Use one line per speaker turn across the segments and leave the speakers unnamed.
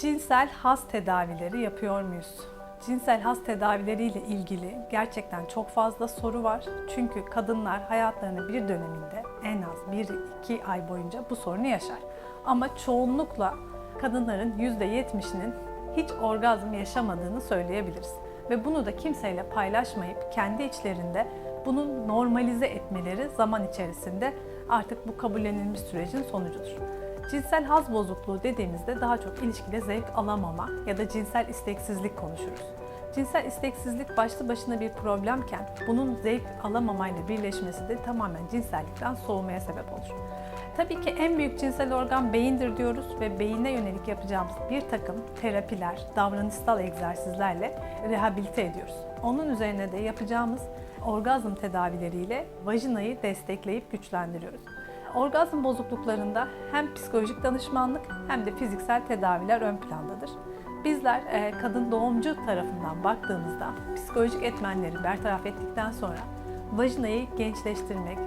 Cinsel haz tedavileri yapıyor muyuz? Cinsel haz tedavileriyle ilgili gerçekten çok fazla soru var. Çünkü kadınlar hayatlarının bir döneminde en az 1-2 ay boyunca bu sorunu yaşar. Ama çoğunlukla kadınların %70'inin hiç orgazm yaşamadığını söyleyebiliriz. Ve bunu da kimseyle paylaşmayıp kendi içlerinde bunu normalize etmeleri zaman içerisinde artık bu kabullenilmiş sürecin sonucudur. Cinsel haz bozukluğu dediğimizde daha çok ilişkide zevk alamama ya da cinsel isteksizlik konuşuruz. Cinsel isteksizlik başlı başına bir problemken bunun zevk alamamayla birleşmesi de tamamen cinsellikten soğumaya sebep olur. Tabii ki en büyük cinsel organ beyindir diyoruz ve beyine yönelik yapacağımız bir takım terapiler, davranışsal egzersizlerle rehabilite ediyoruz. Onun üzerine de yapacağımız orgazm tedavileriyle vajinayı destekleyip güçlendiriyoruz. Orgazm bozukluklarında hem psikolojik danışmanlık hem de fiziksel tedaviler ön plandadır. Bizler e, kadın doğumcu tarafından baktığımızda psikolojik etmenleri bertaraf ettikten sonra vajinayı gençleştirmek,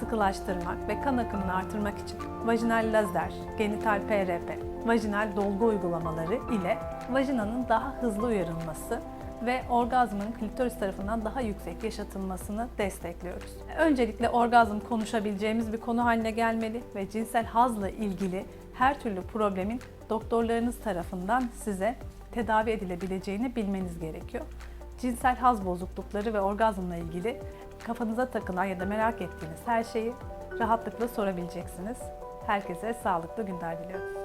sıkılaştırmak ve kan akımını artırmak için vajinal lazer, genital PRP, vajinal dolgu uygulamaları ile vajinanın daha hızlı uyarılması ve orgazmın klitoris tarafından daha yüksek yaşatılmasını destekliyoruz. Öncelikle orgazm konuşabileceğimiz bir konu haline gelmeli ve cinsel hazla ilgili her türlü problemin doktorlarınız tarafından size tedavi edilebileceğini bilmeniz gerekiyor. Cinsel haz bozuklukları ve orgazmla ilgili kafanıza takılan ya da merak ettiğiniz her şeyi rahatlıkla sorabileceksiniz. Herkese sağlıklı günler diliyorum.